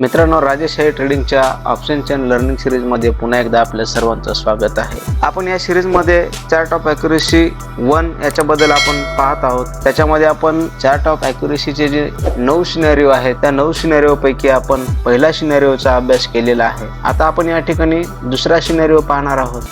मित्रांनो राजेश ट्रेडिंगच्या option and learning सिरीजमध्ये पुन्हा एकदा आपल्या सर्वांचं स्वागत आहे. आपण या सिरीजमध्ये चार्ट ऑफ अॅक्युरेसी वन याच्याबद्दल आपण पाहत आहोत. त्याच्यामध्ये आपण चार्ट ऑफ अॅक्युरेसीचे जे नऊ सिनेरिओ आहेत त्या नऊ सिनेरिओपैकी आपण पहिल्या सिनेरिओचा अभ्यास केलेला आहे. आता आपण या ठिकाणी दुसरा सिनेरिओ पाहणार आहोत.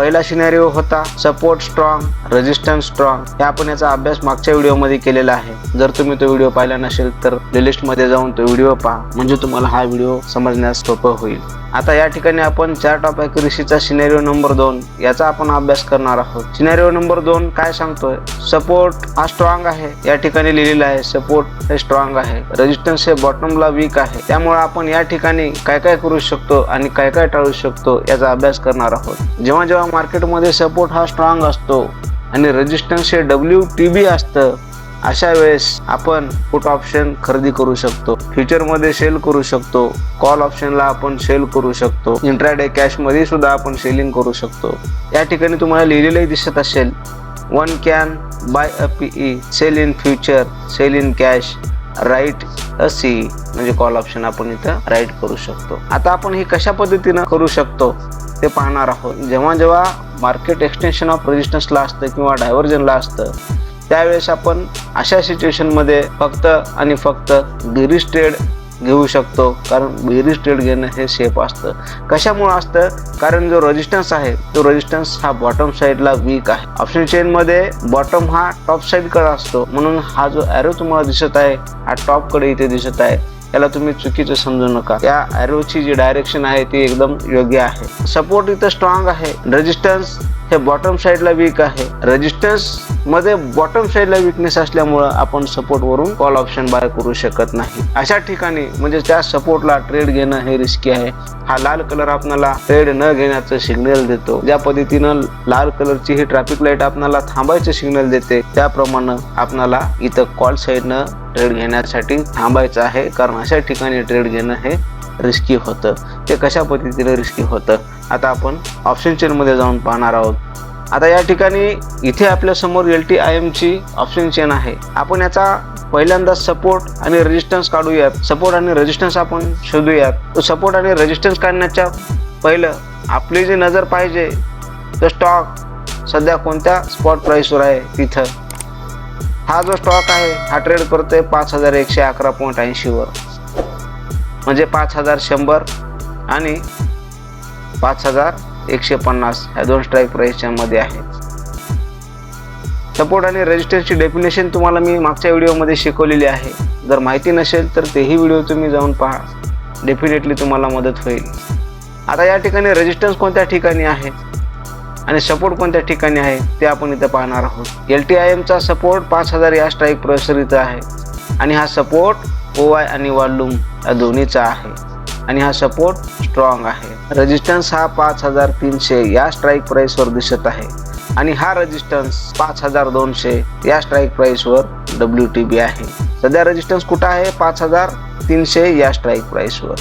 पहिला सिनेरिओ होता सपोर्ट स्ट्रॉंग रेजिस्टन्स स्ट्रॉंग हे आपण याचा अभ्यास मागच्या व्हिडिओमध्ये केलेला आहे. जर तुम्ही तो व्हिडिओ पाहिला नसेल तर प्लेलिस्टमध्ये जाऊन तो व्हिडिओ पहा. म्हणजे तुम्हाला हा व्हिडिओ समजण्यास सोपं होईल. आता या ठिकाणी आपण चार्ट ऑफ अॅक्युरेसीचा सिनेरिओ नंबर दोन याचा आपण अभ्यास करणार आहोत. सिनेरिओ नंबर दोन काय सांगतोय? सपोर्ट हा स्ट्रॉंग आहे. या ठिकाणी लिहिलेला आहे सपोर्ट हे स्ट्रॉंग आहे. रेजिस्टन्स हे बॉटमला वीक आहे. त्यामुळे आपण या ठिकाणी काय काय करू शकतो आणि काय काय टाळू शकतो याचा अभ्यास करणार आहोत. जेव्हा जेव्हा मार्केटमध्ये सपोर्ट हा स्ट्रॉंग असतो आणि रेजिस्टन्स हे डब्ल्यू टी बी असतं अशा वेळेस आपण पुट ऑप्शन खरेदी करू शकतो. फ्युचरमध्ये सेल करू शकतो. कॉल ऑप्शनला आपण सेल करू शकतो. इंट्राडे कॅशमध्ये सुद्धा आपण सेलिंग करू शकतो. या ठिकाणी तुम्हाला लिहिलेलंही दिसत असेल one can buy a PE sell in future sell in cash write a C म्हणजे कॉल ऑप्शन आपण इथं राईट करू शकतो. आता आपण हे कशा पद्धतीनं करू शकतो ते पाहणार आहोत. जेव्हा जेव्हा मार्केट एक्सटेन्शन ऑफ रेजिस्टन्सला असतं किंवा डायव्हर्जनला असतं त्यावेळेस आपण अशा सिच्युएशनमध्ये फक्त आणि फक्त बेरीज ट्रेड घेऊ शकतो. कारण बेरीज ट्रेड घेणं हे सेफ असतं. कशामुळं असतं? कारण जो रेजिस्टन्स आहे तो रेजिस्टन्स हा बॉटम साईडला वीक आहे. ऑप्शन चेनमध्ये बॉटम हा टॉप साईडकडे असतो. म्हणून हा जो ॲरो तुम्हाला दिसत आहे हा टॉपकडे इथे दिसत आहे. याला तुम्ही चुकीचं समजू नका. या ॲरोची जी डायरेक्शन आहे ती एकदम योग्य आहे. सपोर्ट इथं स्ट्रॉंग आहे. रेजिस्टन्स हे बॉटम साईडला वीक आहे. रेजिस्टन्समध्ये बॉटम साईडला विकनेस असल्यामुळं आपण सपोर्ट वरून कॉल ऑप्शन बाय करू शकत नाही. अशा ठिकाणी म्हणजे त्या सपोर्टला ट्रेड घेणं हे रिस्की आहे. हा लाल कलर आपल्याला ट्रेड न घेण्याचं सिग्नल देतो. ज्या पद्धतीनं लाल कलरची ही ट्रॅफिक लाइट आपल्याला थांबायचं सिग्नल देते त्याप्रमाणे आपल्याला इथं कॉल साईडनं ट्रेड घेण्यासाठी थांबायचं आहे. कारण अशा ठिकाणी ट्रेड घेणं हे रिस्की होतं. ते कशा पद्धतीने रिस्की होतं? आता आपण ऑप्शन चेनमध्ये जाऊन पाहणार आहोत. आता या ठिकाणी इथे आपल्यासमोर एल टी आय एमची ऑप्शन चेन आहे. आपण याचा पहिल्यांदा सपोर्ट आणि रेजिस्टन्स काढूयात. सपोर्ट आणि रेजिस्टन्स आपण शोधूयात. तो सपोर्ट आणि रेजिस्टन्स काढण्याच्या पहिलं आपली जी नजर पाहिजे तो स्टॉक सध्या कोणत्या स्पॉट प्राईसवर आहे तिथं. हा जो स्टॉक आहे हा ट्रेड करतोय पाच हजार एकशे अकरा पॉईंट ऐंशीवर म्हणजे पाच हजार शंभर आणि पाच हजार एकशे पन्नास ह्या दोन स्ट्राईक प्राईसच्या मध्ये आहे. सपोर्ट आणि रेजिस्टन्सची डेफिनेशन तुम्हाला मी मागच्या व्हिडिओमध्ये शिकवलेली आहे. जर माहिती नसेल तर तेही व्हिडिओ तुम्ही जाऊन पहा. डेफिनेटली तुम्हाला मदत होईल. आता या ठिकाणी रेजिस्टन्स कोणत्या ठिकाणी आहे? आणि सपोर्ट कोणत्या ठिकाणी आहे? ते आपण इथं पाहणार आहोत. एल टी आय एमचा सपोर्ट पाच हजार या स्ट्राईक प्रोसेसर इथं आहे. आणि हा सपोर्ट ओ आय आणि वॉल्यूम या दोन्हीचा आहे. आणि हा सपोर्ट स्ट्रॉंग आहे. रेजिस्टन्स हा पाच हजार तीनशे या स्ट्राईक प्राईसवर दिसत आहे. आणि हा रेजिस्टन्स पाच हजार दोनशे या स्ट्राईक प्राईसवर डब्ल्यू टी बी आहे. सध्या रेजिस्टन्स कुठं आहे? पाच हजार तीनशे या स्ट्राईक प्राईसवर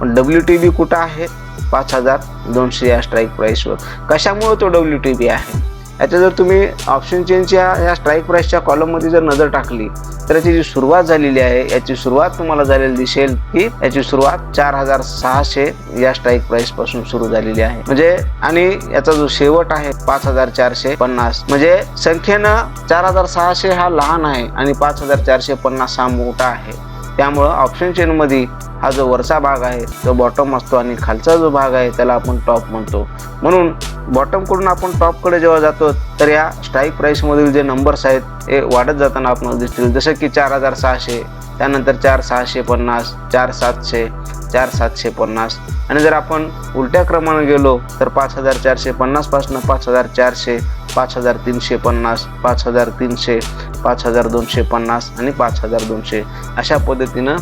पण डब्ल्यू टी बी कुठं आहे? पाच हजार दोनशे या स्ट्राईक प्राईसवर कशामुळे तो डब्ल्यू टी बी आहे? याच्या जर तुम्ही ऑप्शन चेनच्या या स्ट्राईक प्राईसच्या कॉलममध्ये जर नजर टाकली तर याची जी सुरुवात झालेली आहे याची सुरुवात तुम्हाला झालेली दिसेल की याची सुरुवात चार हजार सहाशे या स्ट्राईक प्राईसपासून सुरू झालेली आहे. म्हणजे आणि याचा जो शेवट आहे पाच हजार चारशे पन्नास. म्हणजे संख्येनं चार हजार सहाशे हा लहान आहे आणि पाच हजार चारशे पन्नास हा मोठा आहे. त्यामुळं ऑप्शन चेनमध्ये हा जो वरचा भाग आहे तो बॉटम असतो आणि खालचा जो भाग आहे त्याला आपण टॉप म्हणतो. म्हणून बॉटमकडून आपण टॉपकडे जेव्हा जातो तर या स्ट्राईक प्राईसमधील जे नंबर्स आहेत हे वाढत जाताना आपल्याला दिसतील. जसं की चार हजार सहाशे त्यानंतर चार सहाशे पन्नास चार सातशे चार सातशे पन्नास. आणि जर आपण उलट्या क्रमाने गेलो तर पाच हजार चारशे पन्नासपासून पाच हजार चारशे पाच हजार तीनशे पन्नास पाच हजार तीनशे पाच हजार दोनशे पन्नास आणि पाच हजार दोनशे. अशा पद्धतीनं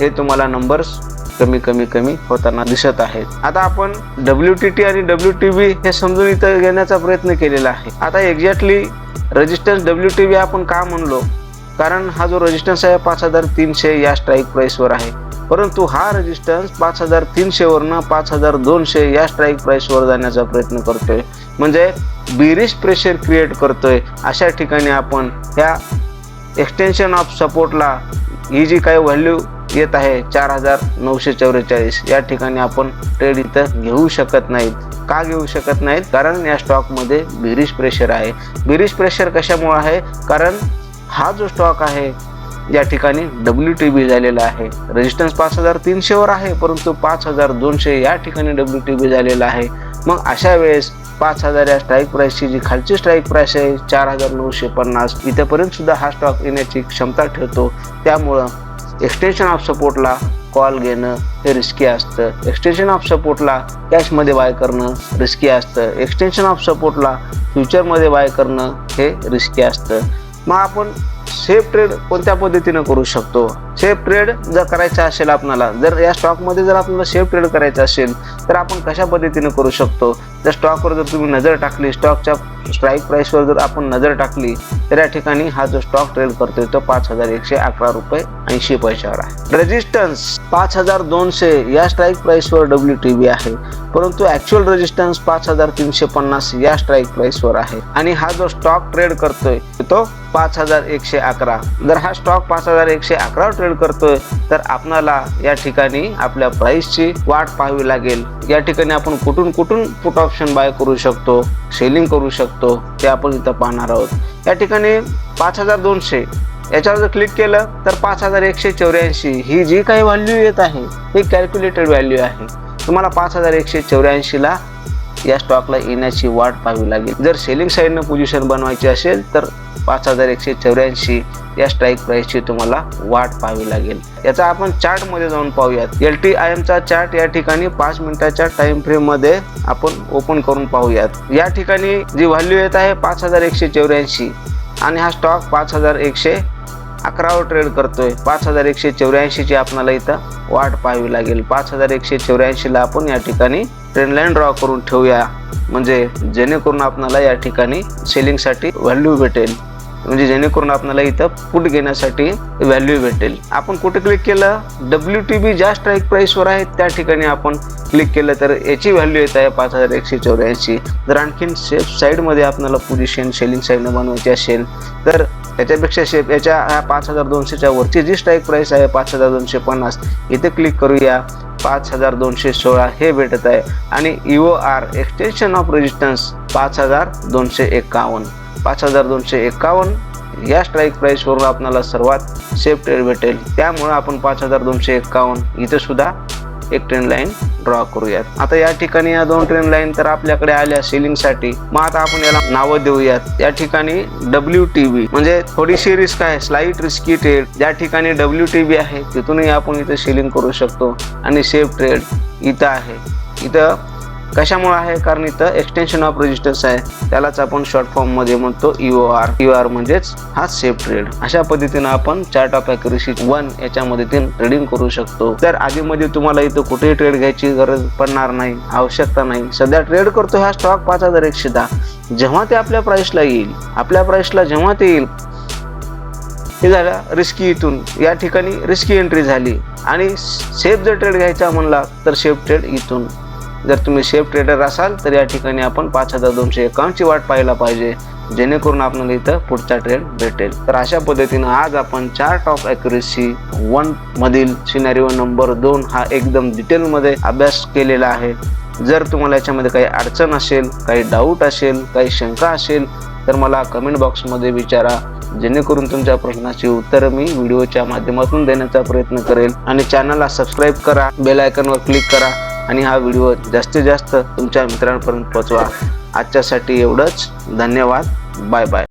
हे तुम्हाला नंबर्स कमी कमी कमी होताना दिसत आहेत. आता आपण डब्ल्यू टी टी आणि डब्ल्यू टी बी हे समजून इथं घेण्याचा प्रयत्न केलेला आहे. आता exactly resistance W T B आपण का म्हणलो? कारण हा जो रेजिस्टन्स आहे पाच हजार तीनशे या स्ट्राईक प्राईसवर आहे. परंतु हा रेजिस्टन्स पाच हजार तीनशेवरनं पाच हजार दोनशे या स्ट्राईक प्राईसवर जाण्याचा प्रयत्न करतोय. म्हणजे बिरिश प्रेशर क्रिएट करतोय. अशा ठिकाणी आपण ह्या एक्सटेन्शन ऑफ सपोर्टला ही जी काही व्हॅल्यू येत आहे. चार हजार नऊशे चौवेचाळीस. या ठिकाणी आपण ट्रेड इथं घेऊ शकत नाहीत. का घेऊ शकत नाहीत? कारण या स्टॉकमध्ये बिरिश प्रेशर आहे. बिरिश प्रेशर कशामुळे आहे? कारण हा जो स्टॉक आहे या ठिकाणी डब्ल्यू टी बी झालेला आहे. रेजिस्टन्स पाच हजार तीनशेवर आहे परंतु पाच हजार दोनशे या ठिकाणी डब्ल्यू टी बी झालेला आहे. मग अशा वेळेस पाच हजार या स्ट्राईक प्राईसची जी खालची स्ट्राईक प्राईस आहे चार हजार नऊशे पन्नास इथंपर्यंत सुद्धा हा स्टॉक येण्याची क्षमता ठेवतो. त्यामुळं एक्सटेन्शन ऑफ सपोर्टला कॉल घेणं हे रिस्की असतं. एक्सटेन्शन ऑफ सपोर्टला कॅशमध्ये बाय करणं रिस्की असतं. एक्सटेन्शन ऑफ सपोर्टला फ्युचरमध्ये बाय करणं हे रिस्की असतं. मग आपण सेफ ट्रेड कोणत्या पद्धतीनं करू शकतो? सेफ ट्रेड जर करायचा असेल आपणाला जर या स्टॉकमध्ये जर आपल्याला सेफ ट्रेड करायचं असेल तर आपण कशा पद्धतीनं करू शकतो? त्या स्टॉकवर जर तुम्ही नजर टाकली स्टॉकच्या स्ट्राईक प्राईसवर जर आपण नजर टाकली तर या ठिकाणी हा जो स्टॉक ट्रेड करतोय तो पाच हजार एकशे अकरा रुपये ऐंशी पैशावर आहे. रेजिस्टन्स पाच हजार दोनशे या स्ट्राईक प्राईसवर डब्ल्यू टी बी आहे. परंतु ऍक्च्युअल रेजिस्टन्स पाच हजार तीनशे पन्नास या स्ट्राईक प्राईसवर आहे. आणि हा जो स्टॉक ट्रेड करतोय तो पाच हजार एकशे अकरा. जर हा स्टॉक पाच हजार एकशे अकरा ट्रेड करतोय तर आपणाला या ठिकाणी आपल्या प्राईसची वाट पाहावी लागेल. या ठिकाणी आपण कुठून कुठून पुट ऑप्शन बाय करू शकतो सेलिंग करू शकतो ते आपण इथं पाहणार आहोत. या ठिकाणी पाच हजार दोनशे. याच्यावर जर क्लिक केलं तर पाच हजार एकशे चौऱ्याऐंशी. ही जी काही व्हॅल्यू येत आहे ही कॅल्क्युलेटेड व्हॅल्यू आहे. तुम्हाला पाच हजार एकशे चौऱ्याऐंशीला या स्टॉकला येण्याची वाट पाहावी लागेल. जर सेलिंग साईडनं पोझिशन बनवायची असेल तर पाच हजार एकशे चौऱ्याऐंशी या स्ट्राईक प्राईसची तुम्हाला वाट पाहावी लागेल. याचा आपण चार्टमध्ये जाऊन पाहूयात. एल टी आय एमचा चार्ट या ठिकाणी पाच मिनिटाच्या टाइम फ्रेममध्ये आपण ओपन करून पाहूयात. या ठिकाणी जी व्हॅल्यू येत आहे पाच हजार एकशे चौऱ्याऐंशी आणि हा स्टॉक पाच हजार एकशे अकरावर ट्रेड करतोय. पाच हजार एकशे चौऱ्याऐंशीची आपणाला इथं वाट पाहावी लागेल. पाच हजार एकशे चौऱ्याऐंशीला आपण या ठिकाणी ट्रेनलाईन ड्रॉ करून ठेवूया. म्हणजे जेणेकरून आपणाला या ठिकाणी सेलिंगसाठी व्हॅल्यू भेटेल. म्हणजे जेणेकरून आपल्याला इथं पुट घेण्यासाठी व्हॅल्यू भेटेल. आपण कुठे क्लिक केलं? डब्ल्यू टी बी ज्या स्ट्राईक प्राईसवर आहे त्या ठिकाणी आपण क्लिक केलं तर याची व्हॅल्यू येत आहे पाच हजार एकशे चौऱ्याऐंशी. जर आणखीन सेफ साईडमध्ये आपल्याला पोझिशन सेलिंग साईडनं बनवायची असेल तर याच्यापेक्षा शेप याच्या ह्या पाच हजार दोनशेच्या वरची जी स्ट्राईक प्राईस आहे पाच हजार दोनशे पन्नास इथे क्लिक करूया. पाच हजार दोनशे सोळा हे भेटत आहे. आणि इओ आर एक्सटेन्शन ऑफ रेजिस्टन्स पाच हजार दोनशे एकावन्न. पाच हजार दोनशे एकावन्न या स्ट्राईक प्राईसवरून आपल्याला सर्वात सेफ ट्रेड भेटेल. त्यामुळं आपण पाच हजार दोनशे एकावन्न इथेसुद्धा एक ट्रेन लाईन ड्रॉ करूयात. आता या ठिकाणी या दोन ट्रेन लाईन तर आपल्याकडे आल्या सेलिंगसाठी मग आता आपण याला नावं देऊयात. या ठिकाणी डब्ल्यू टी व्ही म्हणजे थोडीशी रिस्क आहे स्लाईट रिस्की ट्रेड ज्या ठिकाणी डब्ल्यू टी व्ही आहे तिथूनही आपण इथे सिलिंग करू शकतो. आणि सेफ ट्रेड इथं आहे. इथं कशामुळे आहे? कारण इथं एक्सटेन्शन ऑफ रजिस्टर्स आहे. त्यालाच आपण शॉर्ट फॉर्ममध्ये म्हणतो युओ आर यू आर म्हणजेच हा सेफ ट्रेड अशा पद्धतीनं आपण चार्ट ऑफ अॅक्युरेसी वन याच्या मदतीने ट्रेडिंग करू शकतो. तर आधीमध्ये तुम्हाला इथं कुठेही ट्रेड घ्यायची गरज पडणार नाही आवश्यकता नाही. सध्या ट्रेड करतो हा स्टॉक पाच हजार एकशे दहा. जेव्हा ते आपल्या प्राइसला येईल आपल्या प्राइसला जेव्हा ते येईल हे झालं रिस्की इथून. या ठिकाणी रिस्की एंट्री झाली. आणि सेफ जर ट्रेड घ्यायचा म्हणला तर सेफ ट्रेड इथून. जर तुम्ही सेफ ट्रेडर असाल तर या ठिकाणी आपण पाच हजार दोनशे एकावन्नची वाट पाहायला पाहिजे जेणेकरून आपल्याला इथं पुढचा ट्रेड भेटेल. तर अशा पद्धतीनं आज आपण चार्ट ऑफ अॅक्युरेसी वन मधील सिनॅरिओ नंबर दोन हा एकदम डिटेलमध्ये अभ्यास केलेला आहे. जर तुम्हाला याच्यामध्ये काही अडचण असेल काही डाऊट असेल काही शंका असेल तर मला कमेंट बॉक्समध्ये विचारा. जेणेकरून तुमच्या प्रश्नाची उत्तरं मी व्हिडिओच्या माध्यमातून देण्याचा प्रयत्न करेल. आणि चॅनलला सबस्क्राईब करा. बेल आयकॉनवर क्लिक करा. आणि हा व्हिडिओ जास्तीत जास्त तुमच्या मित्रांपर्यंत पोहोचवा. आजच्यासाठी एवढंच. धन्यवाद. Bye bye.